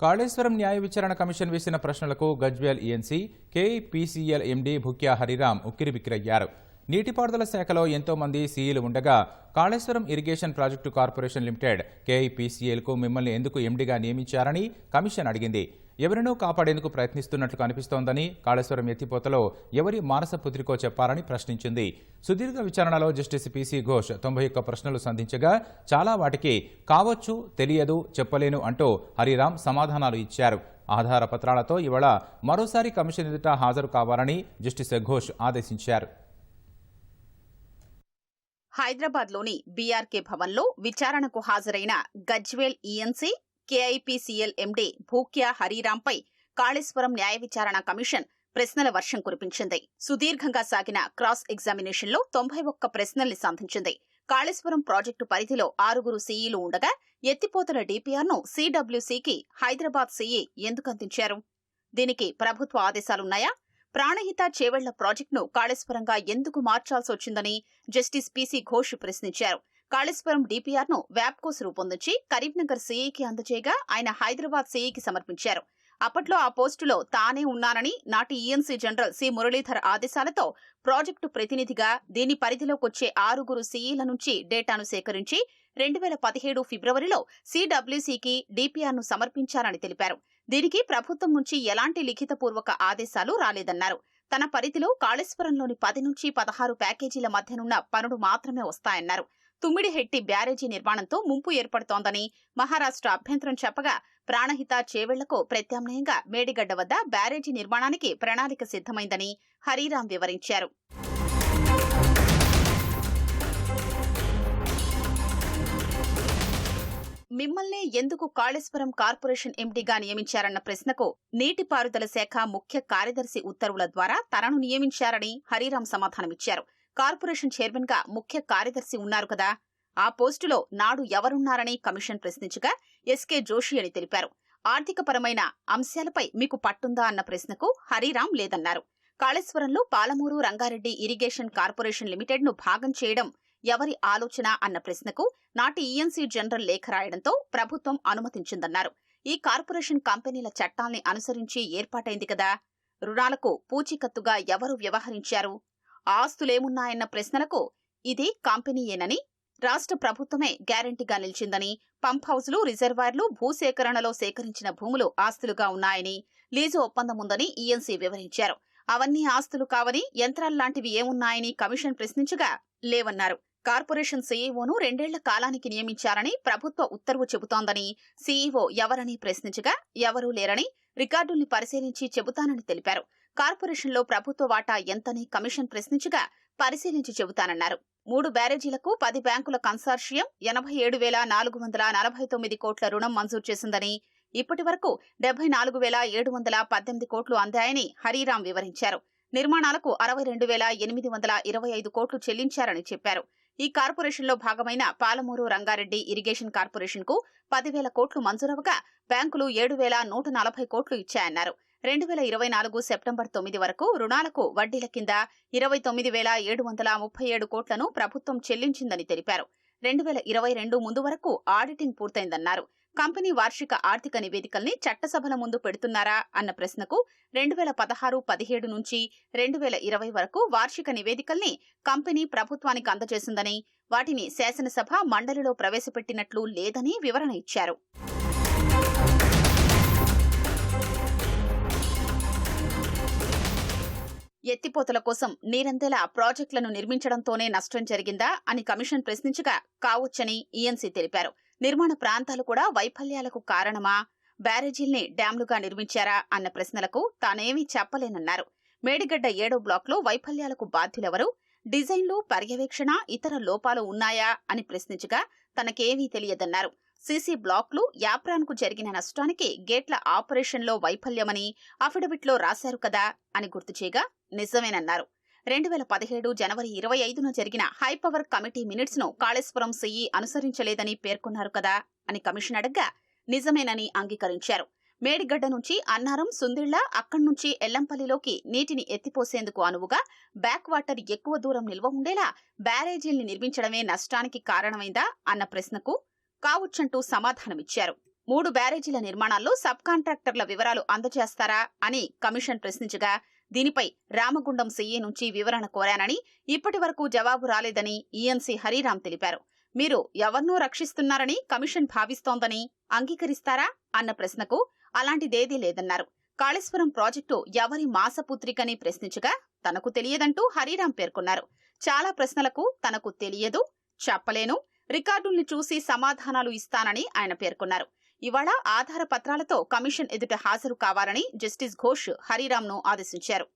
కాళేశ్వరం న్యాయ విచారణ కమిషన్ వేసిన ప్రశ్నలకు Gajwel ENC KPCL MD Bhukya Hariram ఉక్కిరిబిక్కిరయ్యారు నీటిపారుదల శాఖలో ఎంతో మంది సీఈలు ఉండగా Kaleshwaram irrigation project corporation limited కేఐపీసీఎల్కు మిమ్మల్ని ఎందుకు ఎండీగా నియమించారని కమిషన్ అడిగింది. ఎవరినో కాపాడేందుకు ప్రయత్నిస్తున్నట్లు కనిపిస్తోందని కాళేశ్వరం ఎత్తిపోతలో ఎవరి మానస పుత్రికో చెప్పారని ప్రశ్నించింది. సుదీర్ఘ విచారణలో జస్టిస్ పీసీ ఘోష్ తొంభై ఒక్క ప్రశ్నలు సంధించగా చాలా వాటికి కావచ్చు తెలియదు చెప్పలేను అంటూ హరిరామ్ సమాధానాలు ఇచ్చారు. ఆధార పత్రాలతో ఇవాళ మరోసారి కమిషన్ ఎదుట హాజరు కావాలని జస్టిస్ ఘోష్ ఆదేశించారు. హైదరాబాద్లోని బీఆర్కే భవన్లో విచారణకు హాజరైన Gajwel ENC KIPCL MD Bhukya హరీరాంపై Kaleshwaram న్యాయ విచారణ కమిషన్ ప్రశ్నల వర్షం కురిపించింది. సుదీర్ఘంగా సాగిన క్రాస్ ఎగ్జామినేషన్లో తొంభై ఒక్క ప్రశ్నల్ని సంధించింది. కాళేశ్వరం ప్రాజెక్టు పరిధిలో ఆరుగురు సీఈలు ఉండగా ఎత్తిపోతల డీపీఆర్ను సీడబ్ల్యూసీకి హైదరాబాద్ సీఈ ఎందుకు అందించారు? దీనికి ప్రభుత్వ ఆదేశాలున్నాయా? ప్రాణహిత చేవెళ్ళ ప్రాజెక్టును కాళేశ్వరంగా ఎందుకు మార్చాల్సి వచ్చిందని జస్టిస్ పీసీ ఘోష్ ప్రశ్నించారు. కాళేశ్వరం డిపిఆర్ను వ్యాప్కోస్ రూపొందించి కరీంనగర్ సీఈకి అందజేయగా ఆయన హైదరాబాద్ సీఈకి సమర్పించారు. అప్పట్లో ఆ పోస్టులో తానే ఉన్నానని నాటి ఈఎన్సీ జనరల్ సి. మురళీధర్ ఆదేశాలతో ప్రాజెక్టు ప్రతినిధిగా దీని పరిధిలోకొచ్చే ఆరుగురు సీఈల నుంచి డేటాను సేకరించి రెండు వేల పదిహేడు ఫిబ్రవరిలో సిడబ్ల్యూసీకి ను సమర్పించారని తెలిపారు. దీనికి ప్రభుత్వం నుంచి ఎలాంటి లిఖితపూర్వక ఆదేశాలు రాలేదన్నారు. తన పరిధిలో కాళేశ్వరంలోని పది నుంచి పదహారు ప్యాకేజీల మధ్యనున్న పనులు మాత్రమే వస్తాయన్నారు. తుమ్మిడిహెట్టి బ్యారేజీ నిర్మాణంతో ముంపు ఏర్పడుతోందని మహారాష్ట్ర అభ్యంతరం చెప్పగా ప్రాణహిత చేవెళ్ళకు ప్రత్యామ్నాయంగా మేడిగడ్డ వద్ద బ్యారేజీ నిర్మాణానికి ప్రణాళిక సిద్ధమైందని హరీరాం వివరించారు. మిమ్మల్నే ఎందుకు కాళేశ్వరం కార్పొరేషన్ ఎండీగా నియమించారన్న ప్రశ్నకు నీటిపారుదల శాఖ ముఖ్య కార్యదర్శి ఉత్తర్వుల ద్వారా తనను నియమించారని హరిరాం సమాధానమిచ్చారు. కార్పొరేషన్ చైర్మన్గా ముఖ్య కార్యదర్శి ఉన్నారు కదా. ఆ పోస్టులో నాడు ఎవరున్నారని కమిషన్ ప్రశ్నించగా ఎస్కే జోషి అని తెలిపారు. ఆర్థికపరమైన అంశాలపై మీకు పట్టుందా అన్న ప్రశ్నకు హరిరాం లేదన్నారు. కాళేశ్వరంలో పాలమూరు రంగారెడ్డి ఇరిగేషన్ కార్పొరేషన్ లిమిటెడ్ను భాగం చేయడం ఎవరి ఆలోచన అన్న ప్రశ్నకు నాటి ఈఎన్సీ జనరల్ లేఖ రాయడంతో ప్రభుత్వం అనుమతించిందన్నారు. ఈ కార్పొరేషన్ కంపెనీల చట్టాల్ని అనుసరించి ఏర్పాటైంది కదా. రుణాలకు పూచీకత్తుగా ఎవరు వ్యవహరించారు? ఆస్తులేమున్నాయన్న ప్రశ్నలకు ఇది కంపెనీయేనని రాష్ట్ర ప్రభుత్వమే గ్యారంటీగా నిలిచిందని పంప్ హౌస్లు రిజర్వాయర్లు భూసేకరణలో సేకరించిన భూములు ఆస్తులుగా ఉన్నాయని లీజు ఒప్పందం ఉందని ఈఎన్సీ వివరించారు. అవన్నీ ఆస్తులు కావని యంత్రాల్లాంటివి ఏమున్నాయని కమిషన్ ప్రశ్నించగా లేవన్నారు. కార్పొరేషన్ సీఈఓను రెండేళ్ళ కాలానికి నియమించారని ప్రభుత్వ ఉత్తర్వు చెబుతోందని సీఈఓ ఎవరని ప్రశ్నించగా ఎవరూ లేరని రికార్డుల్ని పరిశీలించి చెబుతానని తెలిపారు. కార్పొరేషన్లో ప్రభుత్వ వాటా ఎంతని కమిషన్ ప్రశ్నించగా పరిశీలించి చెబుతానన్నారు. మూడు బ్యారేజీలకు పది బ్యాంకుల కన్సార్షియం ఎనభై ఏడు వేల నాలుగు వందల నలభై తొమ్మిది కోట్ల రుణం మంజూరు చేసిందని ఇప్పటి వరకు డెబ్బై నాలుగు వేల ఏడు వందల పద్దెనిమిది కోట్లు అందాయని హరీరాం వివరించారు. నిర్మాణాలకు అరవై రెండు వేల ఎనిమిది వందల ఇరవై ఐదు కోట్లు చెల్లించారని చెప్పారు. ఈ కార్పొరేషన్లో భాగమైన పాలమూరు రంగారెడ్డి ఇరిగేషన్ కార్పొరేషన్కు పదివేల కోట్లు మంజూరవగా బ్యాంకులు ఏడు వేల నూట నలభై కోట్లు ఇచ్చాయన్నారు. రెండు వేల ఇరవై నాలుగు సెప్టెంబర్ తొమ్మిది వరకు రుణాలకు వడ్డీల కింద ఇరవై తొమ్మిది వేల ఏడు వందల ముప్పై ఏడు కోట్లను ప్రభుత్వం చెల్లించిందని తెలిపారు. రెండు వేల ఇరవై రెండు ముందు వరకు ఆడిటింగ్ పూర్తయిందన్నారు. కంపెనీ వార్షిక ఆర్థిక నివేదికల్ని చట్టసభల ముందు పెడుతున్నారా అన్న ప్రశ్నకు రెండు వేల పదహారు పదిహేడు నుంచి రెండు వేల ఇరవై వరకు వార్షిక నివేదికల్ని కంపెనీ ప్రభుత్వానికి అందజేసిందని వాటిని శాసనసభ మండలిలో ప్రవేశపెట్టినట్లు లేదని వివరణ ఇచ్చారు. ఎత్తిపోతల కోసం నీరందేలా ప్రాజెక్టులను నిర్మించడంతోనే నష్టం జరిగిందా అని కమిషన్ ప్రశ్నించగా కావచ్చని ఈఎన్సీ తెలిపారు. నిర్మాణ ప్రాంతాలు కూడా వైఫల్యాలకు కారణమా? బ్యారేజీల్ని డ్యాంలుగా నిర్మించారా? అన్న ప్రశ్నలకు తానేమీ చెప్పలేనన్నారు. మేడిగడ్డ ఏడో బ్లాక్లో వైఫల్యాలకు బాధ్యులెవరు? డిజైన్లు పర్యవేక్షణ ఇతర లోపాలు ఉన్నాయా? అని ప్రశ్నించగా తనకేవీ తెలియదన్నారు. సీసీ బ్లాక్లు యాప్రాన్కు జరిగిన నష్టానికి గేట్ల ఆపరేషన్లో వైఫల్యమని అఫిడవిట్లో రాశారు కదా అని గుర్తు చేయగా నిజమేనన్నారు. రెండు వేల పదిహేడు జనవరి ఇరవై ఐదున జరిగిన హైపవర్ కమిటీ మినిట్స్ను కాళేశ్వరం సీఈ అనుసరించలేదని పేర్కొన్నారు కదా అని కమిషన్ అడగ్గా నిజమేనని అంగీకరించారు. మేడిగడ్డ నుంచి అన్నారం సుందిళ్ళ అక్కడి నుంచి ఎల్లంపల్లిలోకి నీటిని ఎత్తిపోసేందుకు అనువుగా బ్యాక్ వాటర్ ఎక్కువ దూరం నిల్వ ఉండేలా బ్యారేజీల్ని నిర్మించడమే నష్టానికి కారణమైందా అన్న ప్రశ్నకు కావచ్చంటూ సమాధానమిచ్చారు. మూడు బ్యారేజీల నిర్మాణాల్లో సబ్ కాంట్రాక్టర్ల వివరాలు అందజేస్తారా అని కమిషన్ ప్రశ్నించగా దీనిపై రామగుండం సీఏ నుంచి వివరణ కోరానని ఇప్పటి వరకు జవాబు రాలేదని ఈఎన్సీ హరిరామ్ తెలిపారు. మీరు ఎవరినో రక్షిస్తున్నారని కమిషన్ భావిస్తోందని అంగీకరిస్తారా అన్న ప్రశ్నకు అలాంటిదేదీ లేదన్నారు. కాళేశ్వరం ప్రాజెక్టు ఎవరి మాసపుత్రికని ప్రశ్నించగా తనకు తెలియదంటూ హరిరామ్ పేర్కొన్నారు. చాలా ప్రశ్నలకు తనకు తెలియదు చెప్పలేను రికార్డుల్ని చూసి సమాధానాలు ఇస్తానని ఆయన పేర్కొన్నారు. ఇవాళ ఆధార పత్రాలతో కమిషన్ ఎదుట హాజరు కావాలని జస్టిస్ ఘోష్ హరిరామ్ను ఆదేశించారు.